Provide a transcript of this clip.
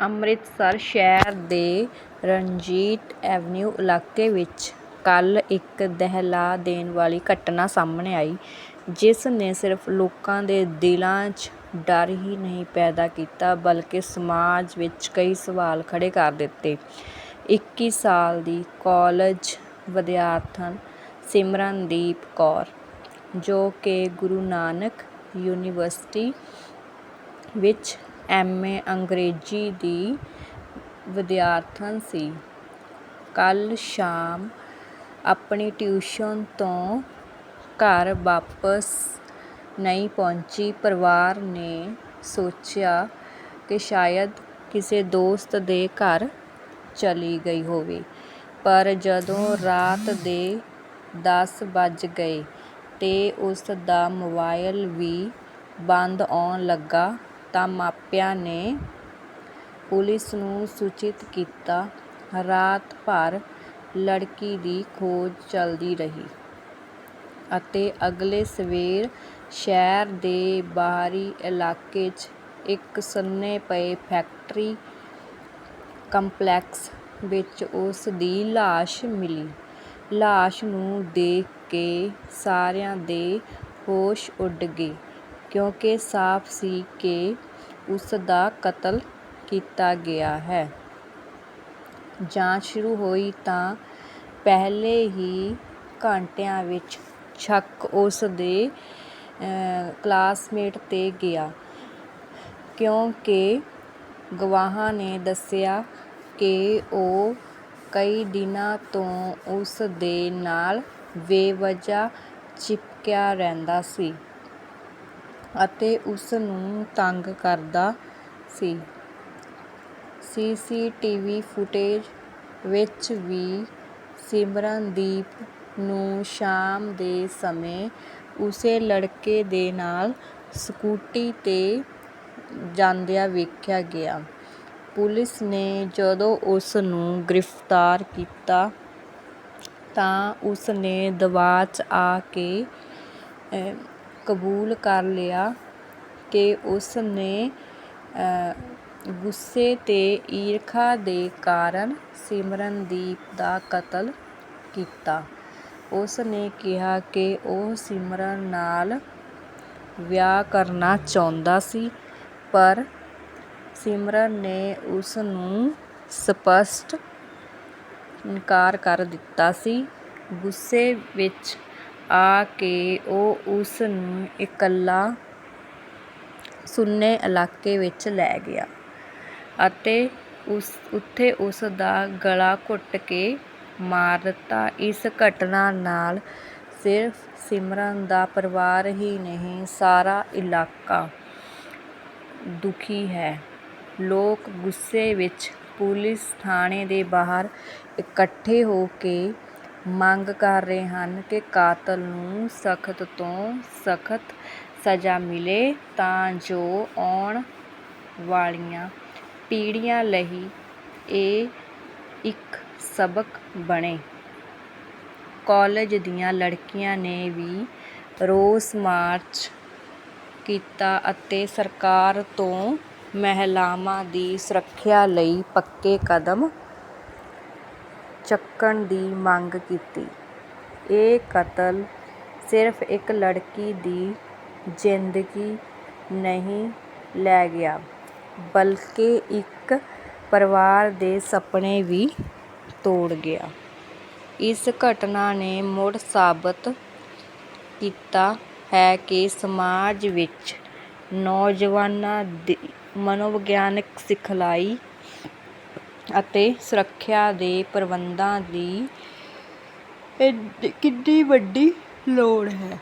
ਅੰਮ੍ਰਿਤਸਰ ਸ਼ਹਿਰ ਦੇ ਰਣਜੀਤ ਐਵਨਿਊ ਇਲਾਕੇ ਵਿੱਚ ਕੱਲ੍ਹ ਇੱਕ ਦਹਿਲਾ ਦੇਣ ਵਾਲੀ ਘਟਨਾ ਸਾਹਮਣੇ ਆਈ, ਜਿਸ ਨੇ ਸਿਰਫ਼ ਲੋਕਾਂ ਦੇ ਦਿਲਾਂ 'ਚ ਡਰ ਹੀ ਨਹੀਂ ਪੈਦਾ ਕੀਤਾ, ਬਲਕਿ ਸਮਾਜ ਵਿੱਚ ਕਈ ਸਵਾਲ ਖੜ੍ਹੇ ਕਰ ਦਿੱਤੇ। ਇੱਕੀ ਸਾਲ ਦੀ ਕਾਲਜ ਵਿਦਿਆਰਥਣ ਸਿਮਰਨਦੀਪ ਕੌਰ, ਜੋ ਕਿ ਗੁਰੂ ਨਾਨਕ ਯੂਨੀਵਰਸਿਟੀ ਵਿੱਚ ਐਮ. ਏ. ਅੰਗਰੇਜ਼ੀ ਦੀ ਵਿਦਿਆਰਥਣ ਸੀ ਕੱਲ੍ਹ ਸ਼ਾਮ ਆਪਣੀ ਟਿਊਸ਼ਨ ਤੋਂ ਘਰ ਵਾਪਸ ਨਹੀਂ ਪਹੁੰਚੀ। ਪਰਿਵਾਰ ਨੇ ਸੋਚਿਆ ਕਿ ਸ਼ਾਇਦ ਕਿਸੇ ਦੋਸਤ ਦੇ ਘਰ ਚਲੀ ਗਈ ਹੋਵੇ ਪਰ ਜਦੋਂ ਰਾਤ ਦੇ ਦਸ ਵੱਜ ਗਏ ਤੇ ਉਸ ਦਾ ਮੋਬਾਈਲ ਵੀ ਬੰਦ ਆਉਣ ਲੱਗਾ ਤਾਂ ਮਾਪਿਆਂ ਨੇ ਪੁਲਿਸ ਨੂੰ ਸੂਚਿਤ ਕੀਤਾ। ਰਾਤ ਭਰ ਲੜਕੀ ਦੀ ਖੋਜ ਚੱਲਦੀ ਰਹੀ ਅਤੇ ਅਗਲੇ ਸਵੇਰ ਸ਼ਹਿਰ ਦੇ ਬਾਹਰੀ ਇਲਾਕੇ 'ਚ ਇੱਕ ਸੰਨੇ ਪਏ ਫੈਕਟਰੀ ਕੰਪਲੈਕਸ ਵਿੱਚ ਉਸ ਦੀ ਲਾਸ਼ ਮਿਲੀ। ਲਾਸ਼ ਨੂੰ ਦੇਖ ਕੇ ਸਾਰਿਆਂ ਦੇ ਹੋਸ਼ ਉੱਡ ਗਏ ਕਿਉਂਕਿ ਸਾਫ਼ ਸੀ ਕਿ ਉਸ ਦਾ ਕਤਲ ਕੀਤਾ ਗਿਆ ਹੈ। ਜਾਂਚ ਸ਼ੁਰੂ ਹੋਈ ਤਾਂ ਪਹਿਲੇ ਹੀ ਘੰਟਿਆਂ ਵਿੱਚ ਸ਼ੱਕ ਉਸ ਦੇ ਕਲਾਸਮੇਟ 'ਤੇ ਗਿਆ ਕਿਉਂਕਿ ਗਵਾਹਾਂ ਨੇ ਦੱਸਿਆ ਕਿ ਉਹ ਕਈ ਦਿਨਾਂ ਤੋਂ ਉਸ ਦੇ ਨਾਲ ਬੇਵਜ੍ਹਾ ਚਿਪਕਿਆ ਰਹਿੰਦਾ ਸੀ ਅਤੇ ਉਸ ਨੂੰ ਤੰਗ ਕਰਦਾ ਸੀ। ਸੀ. ਸੀ. ਟੀ. ਵੀ. ਫੁਟੇਜ ਵਿੱਚ ਵੀ ਸਿਮਰਨਦੀਪ ਨੂੰ ਸ਼ਾਮ ਦੇ ਸਮੇਂ ਉਸੇ ਲੜਕੇ ਦੇ ਨਾਲ ਸਕੂਟੀ 'ਤੇ ਜਾਂਦਿਆਂ ਵੇਖਿਆ ਗਿਆ। ਪੁਲਿਸ ਨੇ ਜਦੋਂ ਉਸ ਨੂੰ ਗ੍ਰਿਫ਼ਤਾਰ ਕੀਤਾ ਤਾਂ ਉਸ ਨੇ ਦਬਾਅ 'ਚ ਆ ਕੇ ਕਬੂਲ ਕਰ ਲਿਆ ਕਿ ਉਸ ਨੇ ਗੁੱਸੇ ਤੇ ਈਰਖਾ ਦੇ ਕਾਰਨ ਸਿਮਰਨਦੀਪ ਦਾ ਕਤਲ ਕੀਤਾ। ਉਸ ਨੇ ਕਿਹਾ ਕਿ ਉਹ ਸਿਮਰਨ ਨਾਲ ਵਿਆਹ ਕਰਨਾ ਚਾਹੁੰਦਾ ਸੀ, ਪਰ ਸਿਮਰਨ ਨੇ ਉਸ ਨੂੰ ਸਪਸ਼ਟ ਇਨਕਾਰ ਕਰ ਦਿੱਤਾ ਸੀ। ਗੁੱਸੇ ਵਿੱਚ ਆ ਕੇ ਉਹ ਉਸ ਨੂੰ ਇਕੱਲਾ ਸੁੰਨੇ ਇਲਾਕੇ ਵਿੱਚ ਲੈ ਗਿਆ ਅਤੇ ਉਸ, ਉੱਥੇ ਉਸ ਦਾ ਗਲਾ ਘੁੱਟ ਕੇ ਮਾਰ ਦਿੱਤਾ। ਇਸ ਘਟਨਾ ਨਾਲ ਸਿਰਫ਼ ਸਿਮਰਨ ਦਾ ਪਰਿਵਾਰ ਹੀ ਨਹੀਂ, ਸਾਰਾ ਇਲਾਕਾ ਦੁਖੀ ਹੈ। ਲੋਕ ਗੁੱਸੇ ਵਿੱਚ ਪੁਲਿਸ ਥਾਣੇ ਦੇ ਬਾਹਰ ਇਕੱਠੇ ਹੋ ਕੇ ਮੰਗ ਕਰ ਰਹੇ ਹਨ ਕਿ ਕਾਤਲ ਨੂੰ ਸਖ਼ਤ ਤੋਂ ਸਖ਼ਤ ਸਜ਼ਾ ਮਿਲੇ ਤਾਂ ਜੋ ਆਉਣ ਵਾਲੀਆਂ ਪੀੜ੍ਹੀਆਂ ਲਈ ਇਹ ਇੱਕ ਸਬਕ ਬਣੇ। ਕਾਲਜ ਦੀਆਂ ਲੜਕੀਆਂ ਨੇ ਵੀ ਰੋਸ ਮਾਰਚ ਕੀਤਾ ਅਤੇ ਸਰਕਾਰ ਤੋਂ ਮਹਿਲਾਵਾਂ ਦੀ ਸੁਰੱਖਿਆ ਲਈ ਪੱਕੇ ਕਦਮ ਚੱਕਣ ਦੀ ਮੰਗ ਕੀਤੀ। ਇਹ ਕਤਲ ਸਿਰਫ਼ ਇੱਕ ਲੜਕੀ ਦੀ ਜ਼ਿੰਦਗੀ ਨਹੀਂ ਲੈ ਗਿਆ, ਬਲਕਿ ਇੱਕ ਪਰਿਵਾਰ ਦੇ ਸੁਪਨੇ ਵੀ ਤੋੜ ਗਿਆ। ਇਸ ਘਟਨਾ ਨੇ ਮੁੜ ਸਾਬਤ ਕੀਤਾ ਹੈ ਕਿ ਸਮਾਜ ਵਿੱਚ ਨੌਜਵਾਨਾਂ ਦੀ ਮਨੋਵਿਗਿਆਨਕ ਸਿਖਲਾਈ ਅਤੇ ਸੁਰੱਖਿਆ ਦੇ ਪ੍ਰਬੰਧਾਂ ਦੀ ਕਿੱਡੀ ਵੱਡੀ ਲੋੜ ਹੈ।